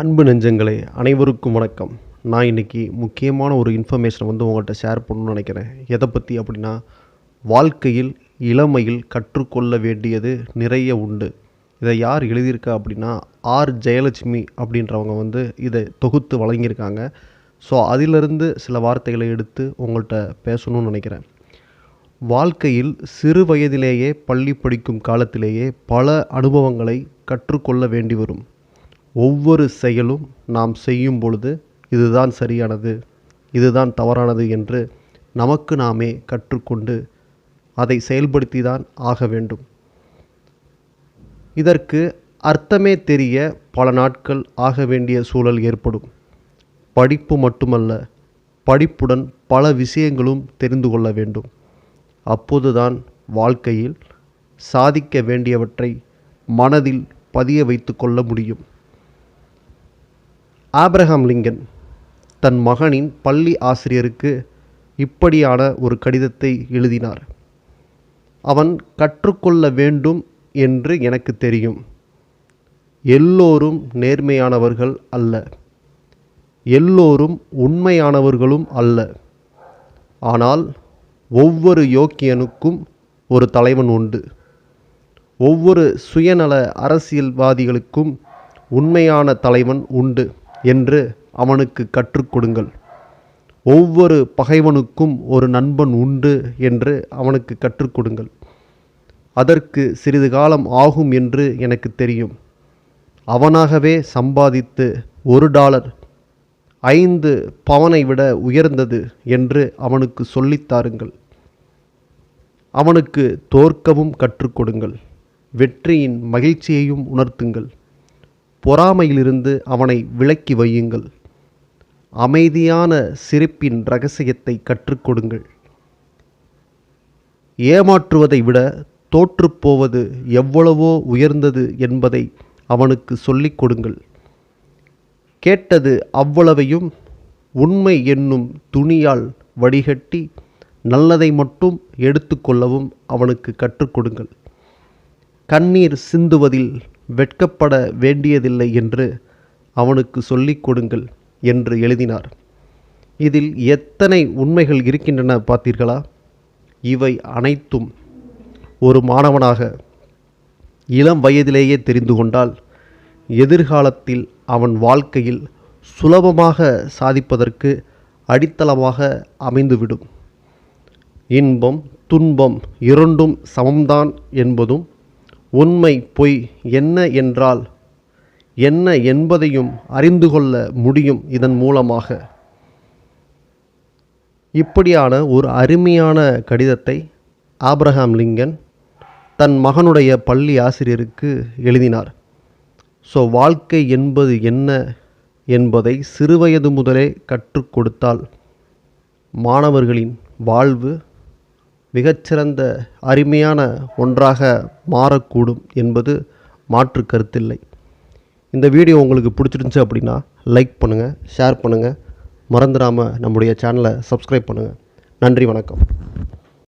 அன்பு நெஞ்சங்களே அனைவருக்கும் வணக்கம். நான் இன்றைக்கி முக்கியமான ஒரு இன்ஃபர்மேஷனை வந்து உங்கள்கிட்ட ஷேர் பண்ணணும்னு நினைக்கிறேன். எதை பற்றி அப்படின்னா வாழ்க்கையில் இளமையில் கற்றுக்கொள்ள வேண்டியது நிறைய உண்டு. இதை யார் எழுதியிருக்கா அப்படின்னா ஆர் ஜெயலட்சுமி அப்படின்றவங்க வந்து இதை தொகுத்து வழங்கியிருக்காங்க. ஸோ அதிலிருந்து சில வார்த்தைகளை எடுத்து உங்கள்கிட்ட பேசணும்னு நினைக்கிறேன். வாழ்க்கையில் சிறு வயதிலேயே பள்ளி படிக்கும் காலத்திலேயே பல அனுபவங்களை கற்றுக்கொள்ள வேண்டி வரும். ஒவ்வொரு செயலும் நாம் செய்யும் பொழுது இதுதான் சரியானது இதுதான் தவறானது என்று நமக்கு நாமே கற்றுக்கொண்டு அதை செயல்படுத்தி தான் ஆக வேண்டும். இதற்கு அர்த்தமே தெரிய பல நாட்கள் ஆக வேண்டிய சூழல் ஏற்படும். படிப்பு மட்டுமல்ல படிப்புடன் பல விஷயங்களும் தெரிந்து கொள்ள வேண்டும். அப்போதுதான் வாழ்க்கையில் சாதிக்க வேண்டியவற்றை மனதில் பதிய வைத்து கொள்ள முடியும். ஆப்ரஹாம் லிங்கன் தன் மகனின் பள்ளி ஆசிரியருக்கு இப்படியான ஒரு கடிதத்தை எழுதினார். அவன் கற்றுக்கொள்ள வேண்டும் என்று எனக்கு தெரியும். எல்லோரும் நேர்மையானவர்கள் அல்ல. எல்லோரும் உண்மையானவர்களும் அல்ல. ஆனால் ஒவ்வொரு யோக்கியனுக்கும் ஒரு தலைவன் உண்டு. ஒவ்வொரு சுயநல அரசியல்வாதிகளுக்கும் உண்மையான தலைவன் உண்டு. என்று அவனுக்கு கற்றுக் கொடுங்கள். ஒவ்வொரு பகைவனுக்கும் ஒரு நண்பன் உண்டு என்று அவனுக்கு கற்றுக் கொடுங்கள். அதற்கு சிறிது காலம் ஆகும் என்று எனக்கு தெரியும். அவனாகவே சம்பாதித்து ஒரு டாலர் ஐந்து பவனை விட உயர்ந்தது என்று அவனுக்கு சொல்லித்தாருங்கள் அவனுக்கு தோற்கவும் கற்றுக் கொடுங்கள். வெற்றியின் மகிழ்ச்சியையும் உணர்த்துங்கள். பொறாமையிலிருந்து அவனை விலக்கி வையுங்கள். அமைதியான சிரிப்பின் ரகசியத்தை கற்றுக்கொடுங்கள் ஏமாற்றுவதை விட தோற்றுப்போவது எவ்வளவோ உயர்ந்தது என்பதை அவனுக்கு சொல்லிக் கொடுங்கள். கேட்டது அவ்வளவையும் உண்மை என்னும் துணியால் வடிகட்டி நல்லதை மட்டும் எடுத்துக்கொள்ளவும் அவனுக்கு கற்றுக் கொடுங்கள். கண்ணீர் சிந்துவதில் வெட்கப்பட வேண்டியதில்லை என்று அவனுக்கு சொல்லிக் கொடுங்கள் என்று எழுதினார். இதில் எத்தனை உண்மைகள் இருக்கின்றன பார்த்தீர்களா? இவை அனைத்தும் ஒரு மாணவனாக இளம் வயதிலேயே தெரிந்து கொண்டால் எதிர்காலத்தில் அவன் வாழ்க்கையில் சுலபமாக சாதிப்பதற்கு அடித்தளமாக அமைந்துவிடும். இன்பம் துன்பம் இரண்டும் சமம்தான் என்பதும் உண்மை பொய் என்ன என்றால் என்ன என்பதையும் அறிந்து கொள்ள முடியும் இதன் மூலமாக. இப்படியான ஒரு அருமையான கடிதத்தை ஆப்ரஹாம் லிங்கன் தன் மகனுடைய பள்ளி ஆசிரியருக்கு எழுதினார். ஸோ வாழ்க்கை என்பது என்ன என்பதை சிறுவயது முதலே கற்றுக் கொடுத்தால் மாணவர்களின் வாழ்வு மிகச்சிறந்த அருமையான ஒன்றாக மாறக்கூடும் என்பது மாற்று கருத்தில்லை. இந்த வீடியோ உங்களுக்கு பிடிச்சிருந்துச்சு அப்படின்னா லைக் பண்ணுங்கள் ஷேர் பண்ணுங்கள் மறந்துடாமல் நம்முடைய சேனலை சப்ஸ்கிரைப் பண்ணுங்கள் நன்றி வணக்கம்.